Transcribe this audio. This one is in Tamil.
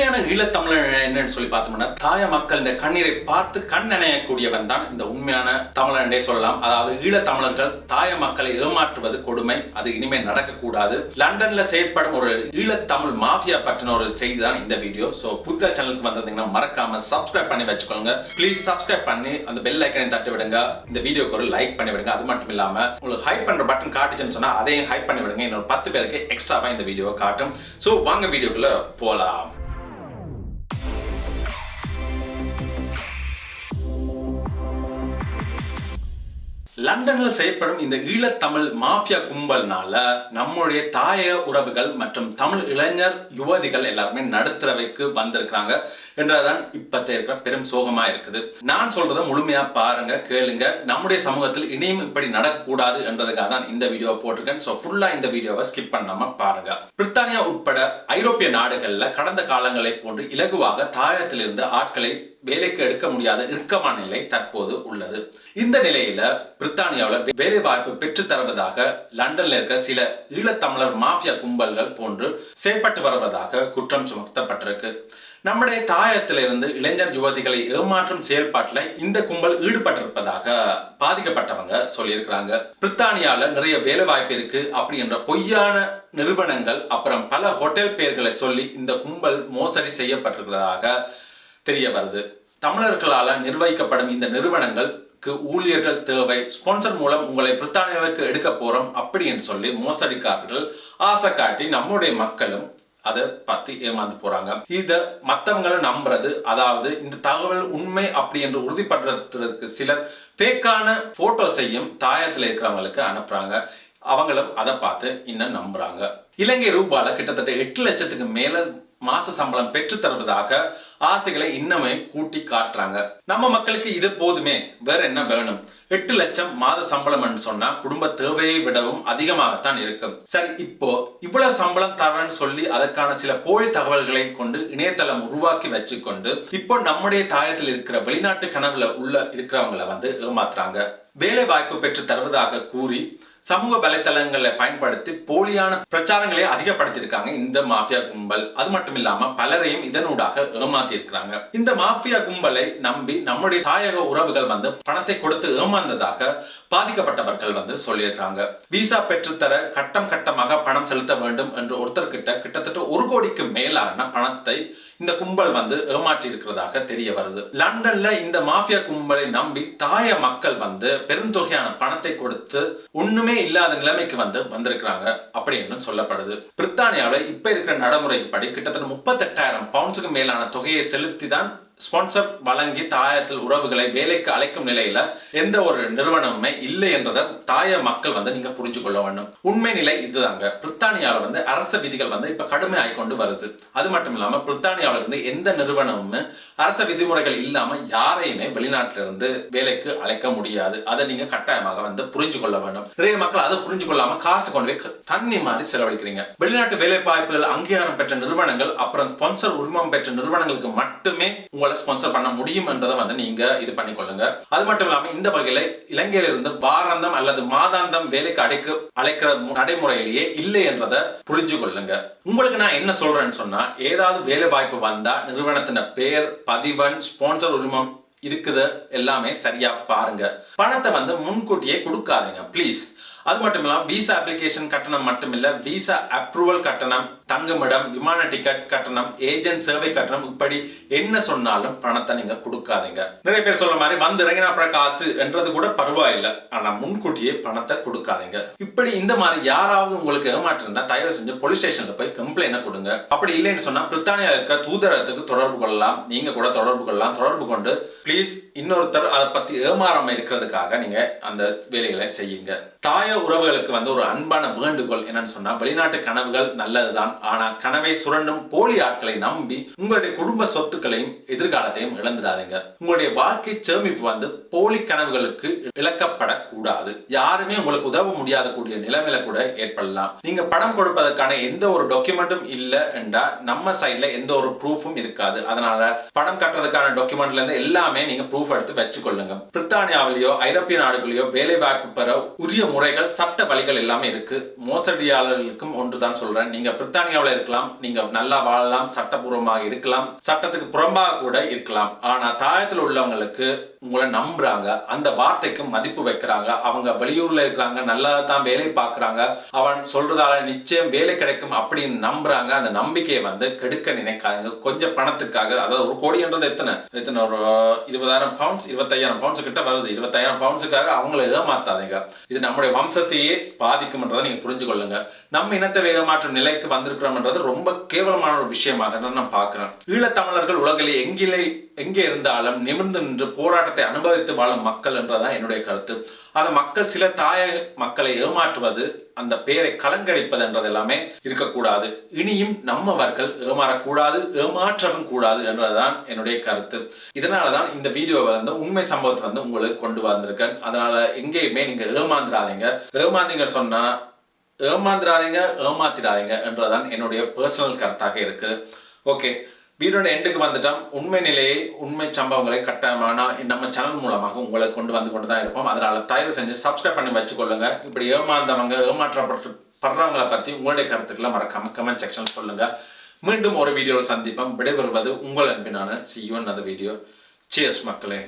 உண்மையான ஈழத்தமிழன் என்னன்னு சொல்லி பார்த்தோம்னா தாய மக்கள் இந்த கண்ணீரை பார்த்து கண்ணணையக்கூடியவன் தான் இந்த உண்மையான தமிழனே சொல்லலாம். அதாவது ஈழத்தமிழர்கள் தாய மக்களை ஏமாற்றுவது கொடுமை. அது இனிமேல் நடக்கக்கூடாது. லண்டன்ல செயற்படும் ஒரு ஈழத்தமிழ் மாஃபியா பற்றின ஒரு செய்தி தான் இந்த வீடியோ. ஸோ புத்த சேனலுக்கு வந்ததுங்கன்னா மறக்காம சப்ஸ்கிரைப் பண்ணி வச்சுக்கோங்க. ப்ளீஸ் சப்ஸ்கிரைப் பண்ணி அந்த பெல் ஐக்கனை தட்டி விடுங்க. இந்த வீடியோக்கு ஒரு லைக் பண்ணி விடுங்க. அது மட்டும் இல்லாம உங்களுக்கு ஹைப் பண்ற பட்டன் காட்டுச்சுன்னு சொன்னா அதையும் ஹைப் பண்ணி விடுங்க. இன்னொரு பத்து பேருக்கு எக்ஸ்ட்ராவா இந்த வீடியோ காட்டும். ஸோ வாங்க வீடியோக்குள்ள போலாம். லண்டனில் செய்யப்படும் இந்த ஈழத்தமிழ் மாஃபியா கும்பல்னால நம்முடைய தாய உறவுகள் மற்றும் தமிழ் இளைஞர் யுவதிகள் எல்லாருமே நடுத்தரவைக்கு வந்திருக்கிறாங்க. என்றதான் இப்பத்த இருக்கிற பெரும் சோகமா இருக்குது. நான் சொல்றதை முழுமையா பாருங்க கேளுங்க. நம்முடைய சமூகத்தில் இனியும் இப்படி நடக்கக்கூடாது என்றதுக்காக தான் இந்த வீடியோ போட்டிருக்கேன். ஸோ ஃபுல்லா இந்த வீடியோவை ஸ்கிப் பண்ணாம பாருங்க. பிரித்தானியா உட்பட ஐரோப்பிய நாடுகள்ல கடந்த காலங்களை போன்று இலகுவாக தாயத்திலிருந்து ஆட்களை வேலைக்கு எடுக்க முடியாத இறுக்கமான நிலை தற்போது உள்ளது. இந்த நிலையில பிரித்தானியாவில் வேலை வாய்ப்பு பெற்று தருவதாக லண்டன்ல இருக்கிற சில ஈழத்தமிழர் மாஃபியா கும்பல்கள் போன்று செயல்பட்டு வருவதாக குற்றம் சுமத்தப்பட்டிருக்கு. நம்முடைய தாயத்திலிருந்து இளைஞர் யுவதிகளை ஏமாற்றும் செயல்பாட்டில் இந்த கும்பல் ஈடுபட்டிருப்பதாக பாதிக்கப்பட்டவங்க சொல்லியிருக்கிறாங்க. பிரித்தானியால நிறைய வேலை வாய்ப்பு இருக்கு அப்படி என்ற பொய்யான நிறுவனங்கள் அப்புறம் பல ஹோட்டல் பெயர்களை சொல்லி இந்த கும்பல் மோசடி செய்யப்பட்டிருக்கிறதாக தெரிய வருது. தமிழர்களால் நிர்வகிக்கப்படும் இந்த நிறுவனங்களுக்கு ஊழியர்கள் தேவை. ஸ்பான்சர் மூலம் உங்களை பிரித்தானியாவுக்கு எடுக்க போறோம் அப்படின்னு சொல்லி மோசடிக்காரர்கள் ஆசை காட்டி நம்முடைய மக்களும் அதை பார்த்து ஏமாந்து போறாங்க. இத மத்தவங்களும் நம்புறது அதாவது இந்த தகவல் உண்மை அப்படி என்று உறுதிப்படுறதுக்கு சிலர் ஃபேக்கான போட்டோஸையும் தாயத்தில் இருக்கிறவங்களுக்கு அனுப்புறாங்க. அவங்களும் அதை பார்த்து இன்னும் நம்புறாங்க. இலங்கை ரூபால கிட்டத்தட்ட எட்டு லட்சத்துக்கு மேல மாச சம்பளம் பெற்று தருவதாக ஆசைகளை இன்னமே கூட்டி காட்டுறாங்க. நம்ம மக்களுக்கு இது போதுமே வேற என்ன வேணும்? எட்டு லட்சம் மாத சம்பளம் சொன்னா குடும்ப தேவையை விடவும் அதிகமாகத்தான் இருக்கும். சரி இப்போ இவ்வளவு சம்பளம் தரேன்னு சொல்லி அதற்கான சில போலி தகவல்களை கொண்டு இணையதளம் உருவாக்கி வச்சுக்கொண்டு இப்போ நம்முடைய தாயத்தில் இருக்கிற வெளிநாட்டு கனவுல உள்ள இருக்கிறவங்கள வந்து ஏமாத்துறாங்க. வேலை வாய்ப்பு பெற்று தருவதாக கூறி சமூக வலைத்தளங்களை பயன்படுத்தி போலியான பிரச்சாரங்களை அதிகப்படுத்தியிருக்காங்க இந்த மாஃபியா கும்பல். அது மட்டும் இல்லாம பலரையும் இதனூடாக ஏமாத்தி இருக்கிறாங்க இந்த மாஃபியா கும்பலை நம்பி நம்முடைய தாயக உறவுகள் வந்து பணத்தை கொடுத்து ஏமாந்ததாக பாதிக்கப்பட்டவர்கள் வந்து சொல்லியிருக்காங்க விசா பெற்றுத்தர கட்டம் கட்டமாக பணம் செலுத்த வேண்டும் என்று ஒருத்தர் கிட்ட கிட்டத்தட்ட ஒரு கோடிக்கு மேலான பணத்தை இந்த கும்பல் வந்து ஏமாற்றி இருக்கிறதாக தெரிய வருது. லண்டன்ல இந்த மாஃபியா கும்பலை நம்பி தாய மக்கள் வந்து பெருந்தொகையான பணத்தை கொடுத்து ஒண்ணுமே இல்லாத நிலைமைக்கு வந்து வந்திருக்கிறாங்க அப்படின்னு சொல்லப்படுது. பிரித்தானியாவில் இப்ப இருக்கிற நடைமுறைப்படி கிட்டத்தட்ட முப்பத்தெட்டாயிரம் பவுண்ட்ஸுக்கு மேலான தொகையை செலுத்தி தான் ஸ்பான்சர் வழங்கி தாயத்தில் உறவுகளை வேலைக்கு அழைக்கும் நிலையில எந்த ஒரு நிறுவனமுமே இல்லை என்றதை தாய மக்கள் வந்து நீங்க புரிஞ்சு கொள்ள வேண்டும். உண்மை நிலை இதுதாங்க. பிரித்தானியாவில் வந்து அரச விதிகள் வந்து இப்ப கடுமையாகி கொண்டு வருது. அது மட்டும் இல்லாம பிரித்தானியாவில இருந்து எந்த நிறுவனமுமே அரச விதிமுறைகள் இல்லாம யாரையுமே வெளிநாட்டில இருந்து வேலைக்கு அழைக்க முடியாது. அதை நீங்க கட்டாயமாக வந்து புரிஞ்சு கொள்ள வேண்டும். நிறைய மக்கள் அதை புரிஞ்சு கொள்ளாம காசு கொண்டு போய் தண்ணி மாதிரி செலவழிக்கிறீங்க. வெளிநாட்டு வேலை வாய்ப்புகள் அங்கீகாரம் பெற்ற நிறுவனங்கள் அப்புறம் ஸ்பான்சர் உரிமம் பெற்ற நிறுவனங்களுக்கு மட்டுமே உங்களை ஸ்பான்சர் பண்ண முடியும் என்றதை வந்து நீங்க இது பண்ணிக்கொள்ளுங்க. அது மட்டும் இல்லாம இந்த வகையில இலங்கையில இருந்து வாராந்தம் அல்லது மாதாந்தம் வேலைக்கு அடைக்க அழைக்கிற நடைமுறையிலேயே இல்லை என்றதை புரிஞ்சு கொள்ளுங்க உங்களுக்கு நான் என்ன சொல்றேன்னு சொன்னா ஏதாவது வேலை வாய்ப்பு வந்தா நிறுவனத்தின பெயர் பதிவன் ஸ்பான்சர் உரிமம் இருக்குது எல்லாமே சரியா பாருங்க. பணத்தை வந்து முன்கூட்டியே கொடுக்காதீங்க ப்ளீஸ் அது மட்டும் இல்லாமல் விசா அப்ளிகேஷன் கட்டணம் மட்டும் இல்ல விசா அப்ரூவல் கட்டணம் தங்குமிடம் விமான டிக்கெட் கட்டணம் ஏஜென்ட் சேவை கட்டணம் இப்படி என்ன சொன்னாலும் பணத்தை நீங்க கொடுக்காதீங்க. நிறைய பேர் சொல்ற மாதிரி வந்து இறங்கினா அப்புறம் காசு என்றது கூட பரவாயில்லை. ஆனா முன்கூட்டியே பணத்தை கொடுக்காதீங்க. இப்படி இந்த மாதிரி யாராவது உங்களுக்கு ஏமாற்றிருந்தா தயவு செஞ்சு போலீஸ் ஸ்டேஷன்ல போய் கம்ப்ளைண்ட் கொடுங்க. அப்படி இல்லைன்னு சொன்னா பிரித்தானியா இருக்க தூதரகத்துக்கு தொடர்பு கொள்ளலாம். நீங்க கூட தொடர்பு கொள்ளலாம். தொடர்பு கொண்டு ப்ளீஸ் இன்னொருத்தர் அதை பத்தி ஏமாறாம இருக்கிறதுக்காக நீங்க அந்த வேலைகளை செய்யுங்க. தாய உறவுகளுக்கு வந்து ஒரு அன்பான வேண்டுகோள் என்னன்னு சொன்னா வெளிநாட்டு கனவுகள் நல்லதுதான். ஆனா கனவை சுரண்டும் போலி ஆட்களை நம்பி உங்களுடைய குடும்ப சொத்துக்களையும் எதிர்காலத்தையும் இழந்துடாதீங்க. உங்களுடைய வாழ்க்கை சேமிப்பு வந்து போலி கனவுகளுக்கு இழக்கப்படக்கூடாது. யாருமே உங்களுக்கு உதவ முடியாத கூடிய நிலைமையில கூட ஏற்படலாம். நீங்க படம் கொடுப்பதற்கான எந்த ஒரு டாக்குமெண்ட்டும் இல்ல என்றா நம்ம சைட்ல எந்த ஒரு ப்ரூஃபும் இருக்காது. அதனால படம் கட்டுறதுக்கான டாக்குமெண்ட்ல இருந்து எல்லாமே நீங்க ப்ரூஃப் எடுத்து வச்சுக்கொள்ளுங்க. பிரித்தானியாவிலேயோ ஐரோப்பிய நாடுகளிலோ வேலை வாய்ப்பு பெற உரிய முறைகள் சட்ட வழிகள் எல்லாமே இருக்கு. மோசடியாளர்களுக்கும் ஒன்றுதான் சொல்றேன். நீங்க பிரித்தானிய பிரித்தானியாவில் இருக்கலாம்? நீங்க நல்லா வாழலாம் சட்டபூர்வமாக இருக்கலாம். சட்டத்துக்கு புறம்பாக கூட இருக்கலாம். ஆனா தாயத்தில் உள்ளவங்களுக்கு உங்களை நம்புறாங்க. அந்த வார்த்தைக்கு மதிப்பு வைக்கிறாங்க. அவங்க வெளியூர்ல இருக்கிறாங்க நல்லா தான் வேலை பார்க்கறாங்க. அவன் சொல்றதால நிச்சயம் வேலை கிடைக்கும் அப்படின்னு நம்புறாங்க. அந்த நம்பிக்கையை வந்து கெடுக்க நினைக்காதுங்க. கொஞ்சம் பணத்துக்காக அதாவது ஒரு கோடின்றது எத்தனை? எத்தனை ஒரு இருபதாயிரம் பவுண்ட்ஸ் இருபத்தையாயிரம் பவுண்ட்ஸ் கிட்ட வருது. இருபத்தாயிரம் பவுண்ட்ஸுக்காக அவங்கள ஏமாத்தாதீங்க இது நம்முடைய வம்சத்தையே பாதிக்கும்ன்றதை நீங்க புரிஞ்சு கொள்ளுங்க நம்ம இனத்தை வேகமாற்றும் நிலைக்கு வந்து வந்திருக்கிறோம்ன்றது ரொம்ப கேவலமான ஒரு விஷயமாக தான் நான் பார்க்கிறேன். ஈழத்தமிழர்கள் உலகிலே எங்கிலே எங்கே இருந்தாலும் நிமிர்ந்து நின்று போராட்டத்தை அனுபவித்து வாழும் மக்கள் என்றதான் என்னுடைய கருத்து. அந்த மக்கள் சில தாய மக்களை ஏமாற்றுவது அந்த பேரை கலங்கடிப்பது என்றது எல்லாமே இருக்கக்கூடாது. இனியும் நம்மவர்கள் ஏமாறக்கூடாது ஏமாற்றவும் கூடாது என்றதுதான் என்னுடைய கருத்து. இதனால தான் இந்த வீடியோவை வந்து உண்மை சம்பவத்தை வந்து உங்களுக்கு கொண்டு வந்திருக்கேன். அதனால எங்கேயுமே நீங்க ஏமாந்துடாதீங்க ஏமாந்தீங்க சொன்னா ஏமாந்துடாதீங்க ஏமாத்திடாதீங்க என்றதான் என்னுடைய பர்சனல் கருத்தாக இருக்கு. ஓகே வீடியோட எண்டுக்கு வந்துட்டோம். உண்மை நிலையை உண்மை சம்பவங்களை கட்டாயமான நம்ம சேனல் மூலமாக உங்களை கொண்டு வந்து கொண்டு தான் இருப்போம். அதனால தயவு செஞ்சு சப்ஸ்கிரைப் பண்ணி வச்சுக்கொள்ளுங்க. இப்படி ஏமாந்தவங்க ஏமாற்றப்பட்டு படுறவங்களை பத்தி உங்களுடைய கருத்துக்களை மறக்காம கமெண்ட் செக்ஷன் சொல்லுங்க. மீண்டும் ஒரு வீடியோவில் சந்திப்போம். விடைபெறுவது உங்கள் அன்பினான. சி யூ வீடியோ சியர்ஸ் மக்களே.